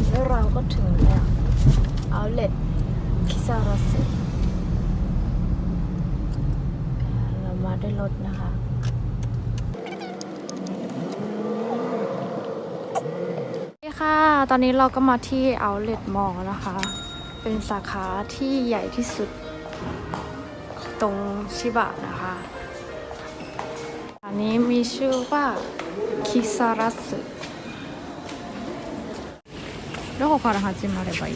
นี้เราก็ถึงแล้วเอาเลตคิซารัสเรามาด้วยรถนะคะนี่ค่ะ ตอนนี้เราก็มาที่ Outlet Mall นะคะ เป็นสาขาที่ใหญ่ที่สุดตรงชิบะนะคะอันนี้มีชื่อว่าคิซารัส どこから始まればいい。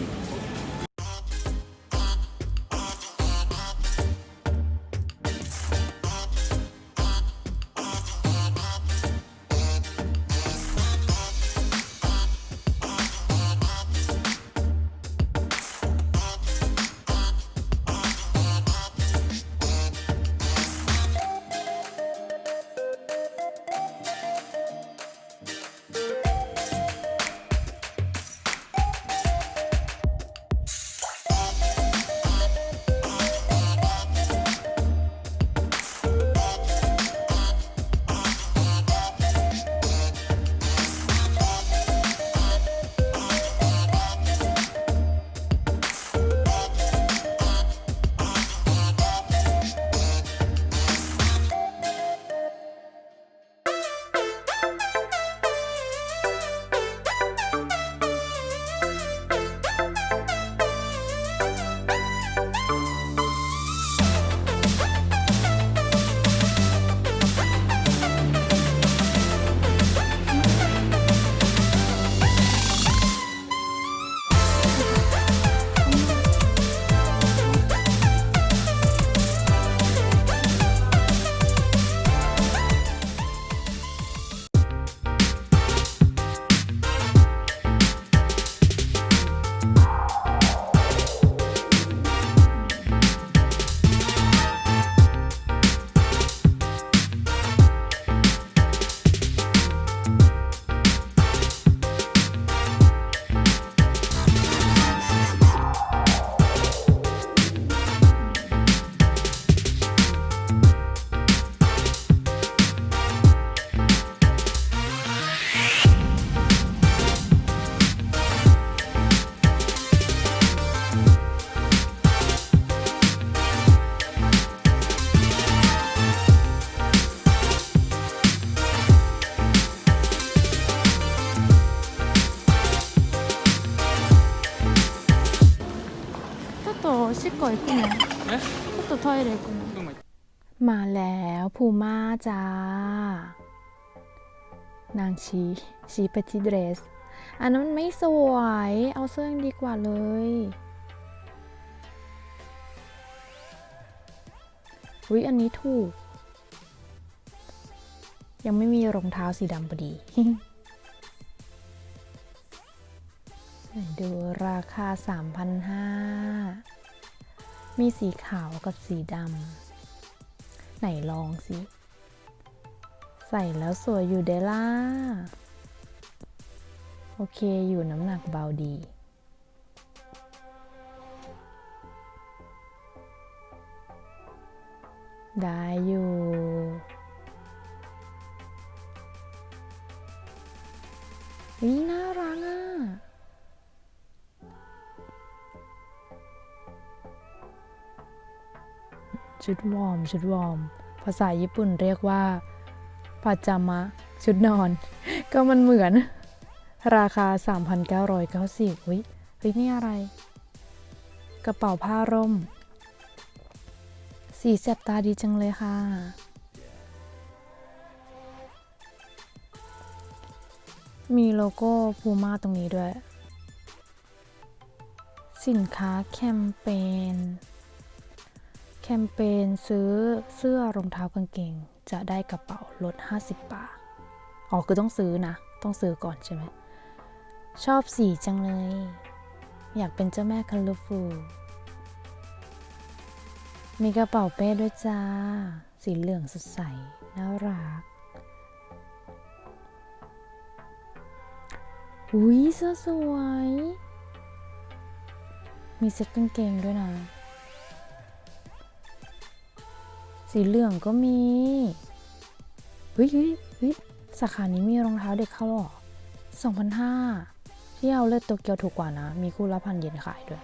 とおしっこ行くねえちょっとトイレ行くねどうも มาแล้วพูม่าจ้า นางชี้ชี้ไปที่เดรส อันนั้นมันไม่สวย เอาเสื้อยังดีกว่าเลยอุ้ยอันนี้ถูก ยังไม่มีรองเท้าสีดำพอดี ไหนดูราคา 3,500 มีสีขาวกับสีดำ ไหนลองสิ ใส่แล้วสวยอยู่เดล่า โอเคอยู่น้ำหนักเบาดี ได้อยู่วิน่า ชุดวอร์ม ชุดวอร์ม ภาษาญี่ปุ่นเรียกว่าปาจามะ ชุดนอน ก็มันเหมือน ราคา 3,990อุ้ยเฮ้ยนี่อะไร กระเป๋าผ้าร่ม สีแสบตาดีจังเลยค่ะ มีโลโก้พูม่าตรงนี้ด้วย สินค้าแคมเปญ แคมเปญซื้อเสื้อรองเท้ากางเกง จะได้กระเป๋าลด 50 บาท อ๋อ คือต้องซื้อนะ ต้องซื้อก่อนใช่ไหม ชอบสีจังเลย อยากเป็นเจ้าแม่คัลเลฟูมีกระเป๋าเป้ด้วยจ้า สีเหลืองสดใส น่ารัก อุ้ยเสื้อสวย มีเซ็ตกางเกงด้วยนะ สีเหลืองก็มี เฮ้ยเฮ้ยเฮ้ยสาขานี้มีรองเท้าเด็กเข้าหรอสองพันห้าที่เอาเลือดโตเกียวถูกกว่านะ มีคู่ละพันเยนขายด้วย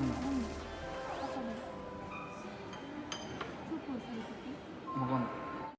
อืม